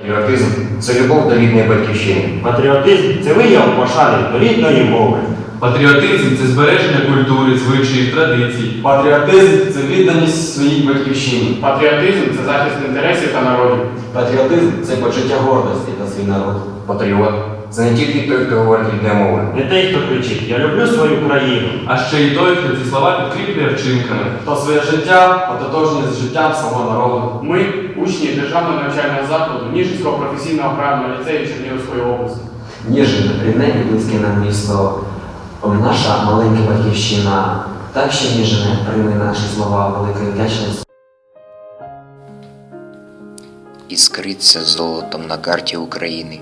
Патріотизм це любов до рідної батьківщини. Патріотизм це вияв пошани до рідної мови. Патріотизм це збереження культури, звичаїв, традицій. Патріотизм це відданість своїй батьківщині. Патріотизм це захист інтересів та народів. Патріотизм це почуття гордості за свій народ. Патріот це не тільки той, хто говорить рідною мовою. Не той, хто кричить Я люблю свою країну. А ще й той, хто ці слова підкріплює вчинками. Хто своє життя ототожнює з життям свого народу. Ми учні державного навчального закладу Ніжинського професійного правильного ліцею Чернігівської області. Ніжин, рідне і близьке нам місто, наша маленька батьківщина. Так що Ніжине, прийми наші слова великої вдячності. іскриться золотом на карті України,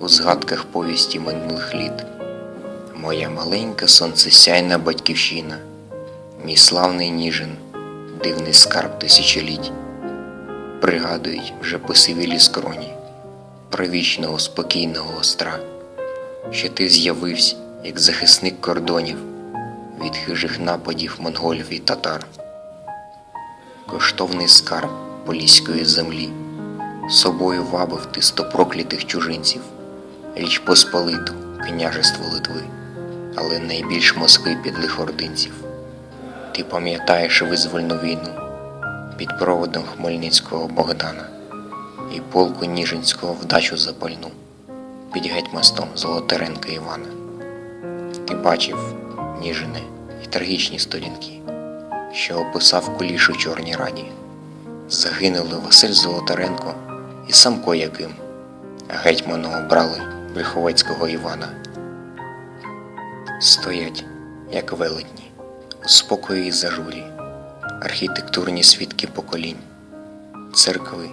у згадках повісті минулих літ. Моя маленька сонцесяйна батьківщина, мій славний ніжин, дивний скарб тисячоліть. Пригадують вже посивілі скроні про вічного спокійного остра, що ти з'явився, як захисник кордонів від хижих нападів монголів і татар коштовний скарб поліської землі. Собою вабив ти сто проклятих чужинців, річ Посполиту, княжество Литви, але найбільш Москви підлих ординців. Ти пам'ятаєш визвольну війну під проводом Хмельницького Богдана і полку Ніжинського вдачу запальну під гетьмастом Золотаренка Івана. Ти бачив, Ніжине, і трагічні сторінки що описав куліш у Чорній Раді. Загинули Василь Золотаренко і Самко Яким, а гетьмана обрали Брюховецького Івана. Стоять, як велетні, у спокої і зажурі, архітектурні свідки поколінь, церкви,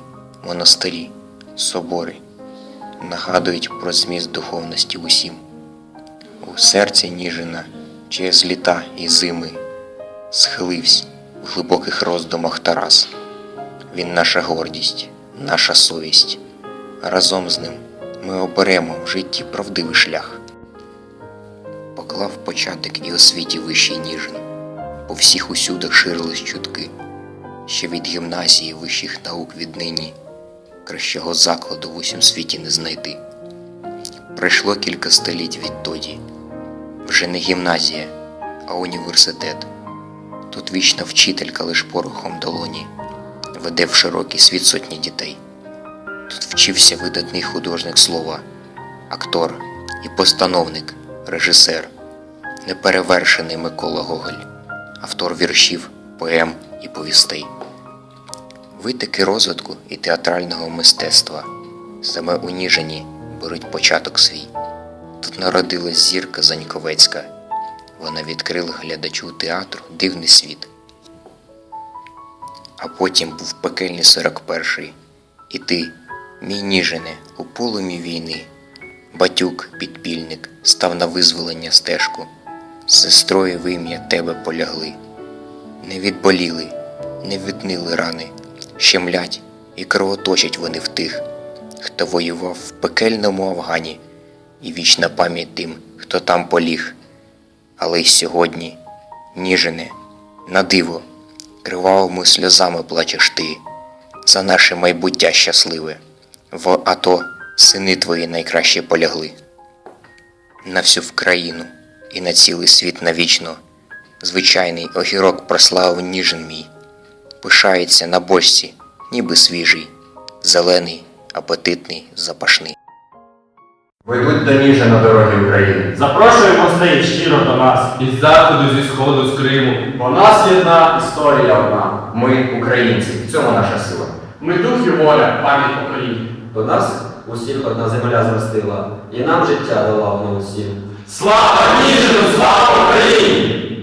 монастирі, собори нагадують про зміст духовності усім. У серці ніжина через літа і зими схилився в глибоких роздумах Тарас. Він наша гордість, наша совість. Разом з ним ми оберемо в житті правдивий шлях. Поклав початок і освіті вищий ніжин. По всіх усюдах ширились чутки, що від гімназії вищих наук віднині кращого закладу в усім світі не знайти. Пройшло кілька століть відтоді. Вже не гімназія, а університет. Тут вічна вчителька лиш порохом долоні веде в широкий світ сотні дітей. Тут вчився видатний художник слова, актор і постановник, режисер, неперевершений Микола Гоголь, автор віршів, поем і повістей. Витоки розвитку і театрального мистецтва саме у Ніжині беруть початок свій. Тут народилась зірка Заньковецька. Вона відкрила глядачу театру дивний світ. А потім був пекельний 41-й, і ти, мій ніжене, у полумі війни. Батюк, підпільник, став на визволення стежку. Сестрою в ім'я тебе полягли. Не відболіли, не віднили рани, щемлять і кровоточать вони в тих, хто воював в пекельному Афгані, і вічна пам'ять тим, хто там поліг. Але й сьогодні, ніжене, на диво, кривавими сльозами плачеш ти за наше майбуття щасливе. В АТО сини твої найкраще полягли. На всю Вкраїну і на цілий світ навічно. Звичайний огірок прославив ніжен мій, пишається на бочці, ніби свіжий, зелений, апетитний, запашний. Ведуть до Ніжина дороги України. Запрошуємо гостей щиро до нас. Із заходу, зі сходу, з Криму. Бо нас єдна історія одна. Ми українці, в цьому наша сила. Ми дух і воля, пам'ять поколінь. До нас усіх одна земля зростила, і нам життя дала вона усім. Слава Ніжину, слава Україні!